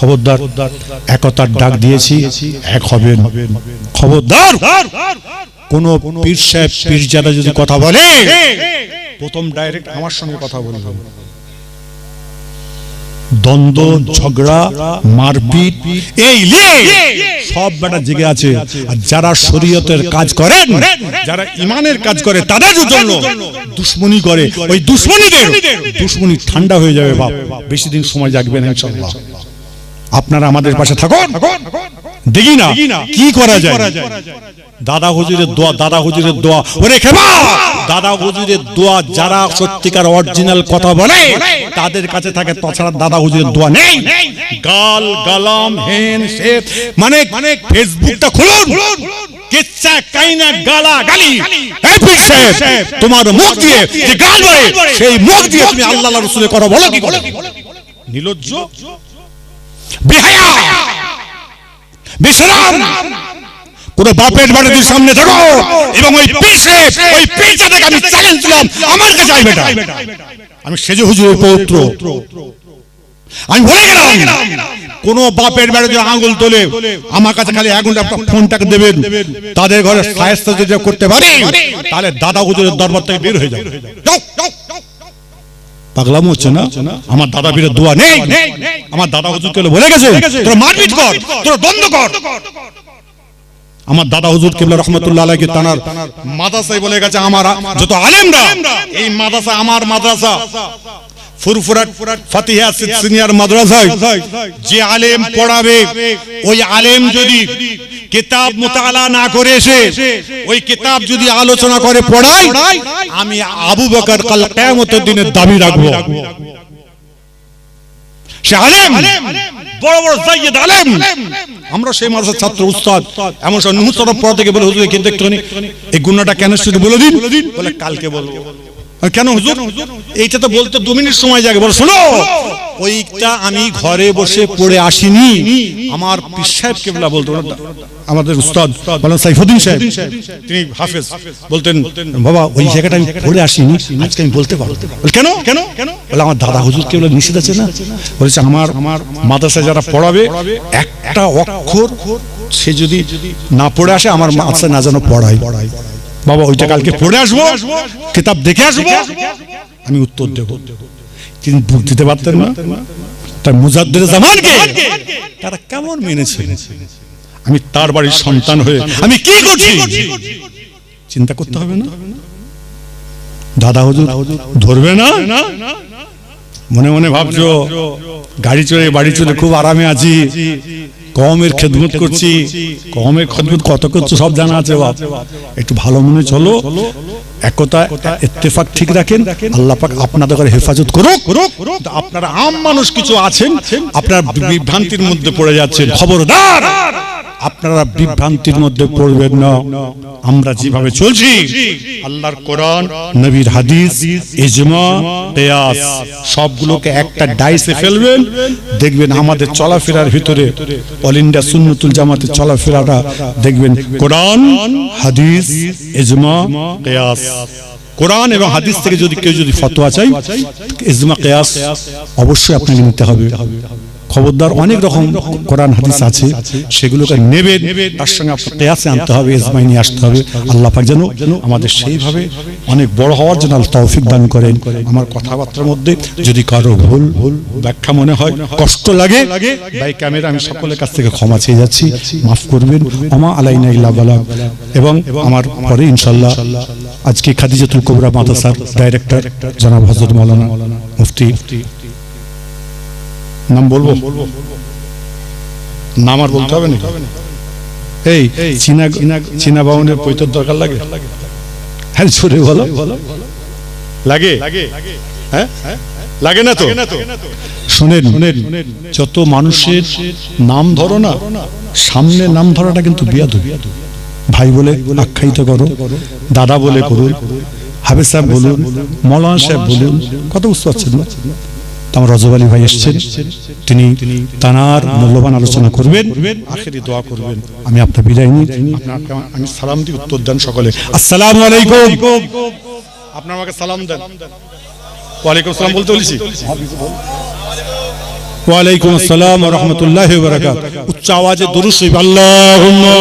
খবরদার একতার ডাক দিয়েছি এক হবেন খবরদার। কোন পীর সাহেব পীরজাদা যদি কথা বলে প্রথম ডাইরেক্ট আমার সঙ্গে কথা বলবেন দ্বন্দ্ব ঝগড়া মারপিট এই সব বেটা জেগে আছে। আর যারা শরীয়তের কাজ করেন যারা ইমানের কাজ করে তাদের জন্য দুশ্মনী করে। ওই দুশ্মনীদের দুশ্মনী ঠান্ডা হয়ে যাবে বাপ। বেশি দিন সময় জাগবে না ইনশাআল্লাহ। আপনারা আমাদের পাশে থাকুন। দেখি না, কি করা যায়। দাদা হুজুরের দোয়া, দাদা হুজুরের দোয়া। ওরে খেমা দাদা হুজুরের দোয়া যারা সত্যিকার অরিজিনাল কথা বলে, তাদের কাছে থাকে, তাছাড়া দাদা হুজুরের দোয়া নেই। গাল, গালাম, হেন শেপ মানে মানে ফেসবুকটা খুলুন। কিচ্ছা, কাইনা, গালা, গালি। তোমার মুখ দিয়ে যে গাল বলে সেই মুখ দিয়ে তুমি আল্লাহ রসুলের কথা বলো কি করে? নির্লজ্জ বেহায়া! বেশরাম! কোন বাপের সামনে থাকো এবং ওই পিসে, ওই আমি চ্যালেঞ্জ দিলাম, আমার কাছে আইবে এটা আমি সেজে হুজুরের পৌত্র। আমি গেলাম, কোন বাপের বাড়িতে আঙ্গুল তোলে আমার কাছে খালি ঘণ্টা ফোনটাকে দেবেন, তাদের ঘরে সায়স্ত যদি করতে পারি, তাহলে দাদা হুজুরের দরবার থেকে বের হয়ে যাবে। পাগলাম হচ্ছে না? আমার দাদা বীরের দোয়া নেই। আমার দাদা হুজুর কেবল বলে গেছে, তোর মারপিট কর, তোর দ্বন্দ্ব কর। আমার দাদা হুজুর কেবলা রহমতুল্লাহ আলাইহি তানার মাদ্রাসায় বলে গেছে, আমার যত আলেমরা, এই মাদ্রাসা আমার মাদ্রাসা। ফুরফুরাট ফাতিহা সিনিয়র মাদ্রাসায় যে আলেম পড়াবে, ওই আলেম যদি কিতাব মুতালা না করে এসে ওই কিতাব যদি আলোচনা করে পড়াই, আমি আবু বকর কাল কিয়ামতের দিনের দাবি রাখব। আমরা সেই ছাত্র উস্তাদ। এমন সব বলে কিন্তু এই কেন বলে বলে, কালকে বলব। কেন হুজুর? এইটা তো বলতে দু মিনিট সময় যাবে বলো, শোনো ওইটা আমি ঘরে বসে পড়ে আসিনি। আমার পীর সাহেব কেবলা বলতো আমাদের উস্তাদ বলেন সাইফুদ্দিন সাহেব। তিনি হাফেজ বলতেন, বাবা, ওই জায়গাটা আমি পড়ে আসিনি, আজকে আমি বলতে পারব। কেন কেন? কেন? বলে, আমার দাদা হুজুর কেবল নিষেধ আছে না? বলেছে, আমার আমার মাদ্রাসায় যারা পড়াবে, একটা অক্ষর সে যদি না পড়ে আসে, আমার মাদ্রাসায় না যেন পড়াই বাবা, ওইটা কালকে পড়ে আসব, কিতাব দেখে আসব, আমি উত্তর দেব। তিনি বুক দিতে পারতেন না। তার মুজাদ্দের জামানকে তারা কেমন মেনেছে? আমি তার বাড়ির সন্তান হয়ে আমি কি করছি? চিন্তা করতে হবে না। দাদা হুজুর ধরবে না? মনে মনে ভাবছ, গাড়ি চড়ে বাড়ি চলে খুব আরামে আছি। কমের খেদমত করছি কমের খেদমত কত করছ সব জানা আছে বাপ। একটু ভালো মনে চলো, একতা ইত্তেফাক ঠিক রাখেন, আল্লাহ পাক আপনাদের ঘরে হেফাজত করুক। আপনারা আম মানুষ কিছু আছেন, আপনারা বিভ্রান্তির মধ্যে পড়ে যাচ্ছেন। খবরদার! আপনারা বিভ্রান্তির মধ্যে পড়বেন না। আমরা যেভাবে চলছি, আল্লাহর কোরআন, নবীর হাদিস, ইজমা সবগুলোকে একটা ডাইসে ফেলবেন, দেখবেন আমাদের চলাফেরার ভিতরে, অল ইন্ডিয়া সুন্নতুল জামাতের চলাফেরাটা দেখবেন কোরআন, হাদিস, ইজমা কোরআন এবং হাদিস থেকে যদি কেউ যদি ফতোয়া চাই ইজমা, কিয়াস অবশ্যই আপনাকে নিতে হবে। খবরদার অনেক রকম কোরআন, হাদিস আছে। সেগুলোকে নেবে, তার সঙ্গে আপনার কেয়াসে আনতে হবে ইসমাই নিয়ে আসতে হবে। আল্লাহ পাক যেন আমাদের সেইভাবে অনেক বড় হওয়ার জন্য আল্লাহ তৌফিক দান করেন। আমার কথাবার্তার মধ্যে যদি কারও ভুল ভুল ব্যাখ্যা মনে হয়, কষ্ট লাগে, ভাই ক্যামেরা আমি সকলের কাছ থেকে ক্ষমা চেয়ে যাচ্ছি। মাফ করবেন। আমা আলাইনা ইল্লা বালা। এবং আমার পরে ইনশাল্লাহ আজকে খাদিজাতুল কোবরা মাদ্রাসার ডাইরেক্টর জনাব হজরত মৌলানা মুফতি নাম বলব? নাম আর বলতে হবে না এই, চীনা চীনা বাউনের পৈতর দরকার লাগে? হ্যাঁ বলো। লাগে? হ্যাঁ? লাগে না তো? যত মানুষের নাম ধরো না, সামনে নাম ধরাটা কিন্তু বিয়াদ ভাই বলে আখ্যায়িত করো, দাদা বলে করুন সাহেব বলুন, মৌলানা সাহেব বলুন, কত বুঝতে পারছেন না? তো আমার রজব আলী ভাই এসছেন। তিনি তানার মূল্যবান আলোচনা করবেন। আখেরি দোয়া করবেন। আমি আপনার বিদায় নিই। আপনাকে আমি সালাম দিই উত্তর দেন সকলে। আসসালামু আলাইকুম। আপনার আমাকে সালাম দেন। ওয়ালাইকুম সালাম বলতে বলেছি। ওয়ালাইকুম আসসালাম রাহমাতুল্লাহি উচ্চ আওয়াজে দুরূদ আল্লাহুম্মা